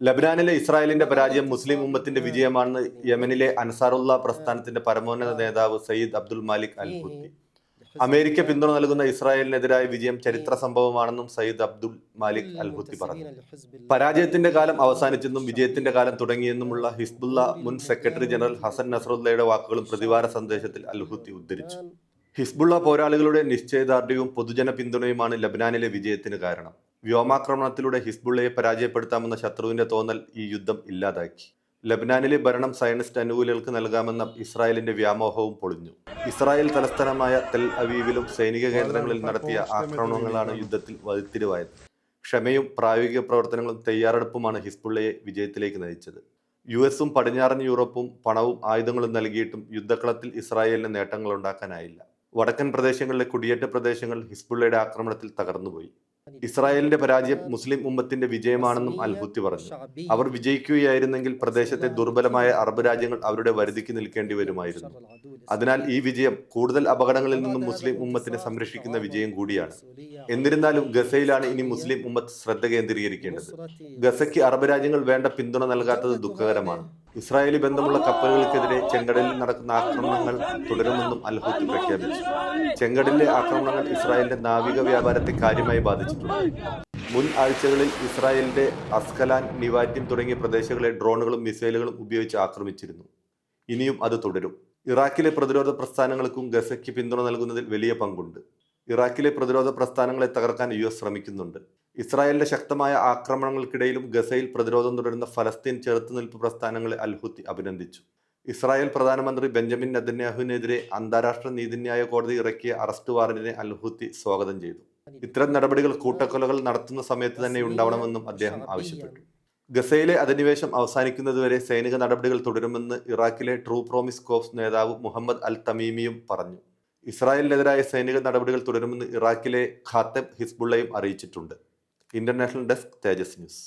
ലബനാനിലെ ഇസ്രായേലിന്റെ പരാജയം മുസ്ലിം ഉമ്മത്തിന്റെ വിജയമാണെന്ന് യമനിലെ അൻസാറുള്ള പ്രസ്ഥാനത്തിന്റെ പരമോന്നത നേതാവ് Sayyid Abdul Malik al Houthi America പിന്തുണ നൽകുന്ന ഇസ്രായേലിനെതിരായ വിജയം ചരിത്ര സംഭവമാണെന്നും Sayyid Abdul Malik al Houthi പറഞ്ഞു. പരാജയത്തിന്റെ കാലം അവസാനിച്ചെന്നും വിജയത്തിന്റെ കാലം തുടങ്ങിയെന്നുമുള്ള ഹിസ്ബുല്ല മുൻ സെക്രട്ടറി ജനറൽ ഹസൻ നസറുല്ലയുടെ വാക്കുകളും പ്രതിവാര സന്ദേശത്തിൽ അൽ ഹുത്തി ഉദ്ധരിച്ചു. ഹിസ്ബുള്ള പോരാളികളുടെ നിശ്ചയദാർഢ്യവും പൊതുജന പിന്തുണയുമാണ് ലബനാനിലെ വിജയത്തിന് കാരണം. വ്യോമാക്രമണത്തിലൂടെ ഹിസ്ബുള്ളയെ പരാജയപ്പെടുത്താമെന്ന ശത്രുവിന്റെ തോന്നൽ ഈ യുദ്ധം ഇല്ലാതാക്കി. ലബ്നാനിലെ ഭരണം സയനിസ്റ്റ് അനുകൂലികൾക്ക് നൽകാമെന്ന ഇസ്രായേലിന്റെ വ്യാമോഹവും പൊളിഞ്ഞു. ഇസ്രായേൽ തലസ്ഥാനമായ തെൽ അവീവിലും സൈനിക കേന്ദ്രങ്ങളിൽ നടത്തിയ ആക്രമണങ്ങളാണ് യുദ്ധത്തിൽ വഴിത്തിരിവായത്. ക്ഷമയും പ്രായോഗിക പ്രവർത്തനങ്ങളും തയ്യാറെടുപ്പുമാണ് ഹിസ്ബുള്ളയെ വിജയത്തിലേക്ക് നയിച്ചത്. യു എസും പടിഞ്ഞാറൻ യൂറോപ്പും പണവും ആയുധങ്ങളും നൽകിയിട്ടും യുദ്ധക്കളത്തിൽ ഇസ്രായേലിന് നേട്ടങ്ങൾ ഉണ്ടാക്കാനായില്ല വടക്കൻ പ്രദേശങ്ങളിലെ കുടിയേറ്റ പ്രദേശങ്ങൾ ഹിസ്ബുള്ളയുടെ ആക്രമണത്തിൽ തകർന്നുപോയി. ഇസ്രായേലിന്റെ പരാജയം മുസ്ലിം ഉമ്മത്തിന്റെ വിജയമാണെന്നും അൽഹുത്തി പറഞ്ഞു. അവർ വിജയിക്കുകയായിരുന്നെങ്കിൽ പ്രദേശത്തെ ദുർബലമായ അറബ് രാജ്യങ്ങൾ അവരുടെ വരുതിക്ക് നിൽക്കേണ്ടി വരുമായിരുന്നു. അതിനാൽ ഈ വിജയം കൂടുതൽ അപകടങ്ങളിൽ നിന്നും മുസ്ലിം ഉമ്മത്തിനെ സംരക്ഷിക്കുന്ന വിജയം കൂടിയാണ്. എന്നിരുന്നാലും ഗസയിലാണ് ഇനി മുസ്ലിം ഉമ്മത്ത് ശ്രദ്ധ കേന്ദ്രീകരിക്കേണ്ടത്. ഗസയ്ക്ക് അറബ് രാജ്യങ്ങൾ വേണ്ട പിന്തുണ നൽകാത്തത് ദുഃഖകരമാണ്. ഇസ്രായേലി ബന്ധമുള്ള കപ്പലുകൾക്കെതിരെ ചെങ്കടലിൽ നടക്കുന്ന ആക്രമണങ്ങൾ തുടരുമെന്നും അൽഹൂത്ത് പ്രഖ്യാപിച്ചു. ചെങ്കടലിലെ ആക്രമണങ്ങൾ ഇസ്രായേലിന്റെ നാവിക വ്യാപാരത്തെ കാര്യമായി ബാധിച്ചിട്ടുണ്ട്. മുൻ ആഴ്ചകളിൽ ഇസ്രായേലിന്റെ അസ്കലാൻ നിവാറ്റിം തുടങ്ങിയ പ്രദേശങ്ങളെ ഡ്രോണുകളും മിസൈലുകളും ഉപയോഗിച്ച് ആക്രമിച്ചിരുന്നു. ഇനിയും അത് തുടരും. ഇറാഖിലെ പ്രതിരോധ പ്രസ്ഥാനങ്ങൾക്കും ഗസയ്ക്ക് പിന്തുണ നൽകുന്നതിൽ വലിയ പങ്കുണ്ട്. ഇറാഖിലെ പ്രതിരോധ പ്രസ്ഥാനങ്ങളെ തകർക്കാൻ യു എസ് ശ്രമിക്കുന്നുണ്ട്. ഇസ്രായേലിന്റെ ശക്തമായ ആക്രമണങ്ങൾക്കിടയിലും ഗസയിൽ പ്രതിരോധം തുടരുന്ന ഫലസ്തീൻ ചെറുത്തുനിൽപ്പ് പ്രസ്ഥാനങ്ങളെ അൽഹുത്തി അഭിനന്ദിച്ചു. ഇസ്രായേൽ പ്രധാനമന്ത്രി ബെഞ്ചമിൻ നെതന്യാഹുവിനെതിരെ അന്താരാഷ്ട്ര നീതിന്യായ കോടതി ഇറക്കിയ അറസ്റ്റ് വാറന്റിനെ അൽഹുത്തി സ്വാഗതം ചെയ്തു. ഇത്തരം നടപടികൾ കൂട്ടക്കൊലകൾ നടത്തുന്ന സമയത്ത് തന്നെ ഉണ്ടാവണമെന്നും അദ്ദേഹം ആവശ്യപ്പെട്ടു. ഗസയിലെ അധിനിവേശം അവസാനിക്കുന്നതുവരെ സൈനിക നടപടികൾ തുടരുമെന്ന് ഇറാഖിലെ ട്രൂ പ്രോമിസ് കോപ്സ് നേതാവ് മുഹമ്മദ് അൽ തമീമിയും പറഞ്ഞു. ഇസ്രായേലിനെതിരായ സൈനിക നടപടികൾ തുടരുമെന്ന് ഇറാഖിലെ ഖാത്തബ് ഹിസ്ബുള്ളയും അറിയിച്ചിട്ടുണ്ട്. ഇന്റർനാഷണൽ ഡെസ്ക് തേജസ് ന്യൂസ്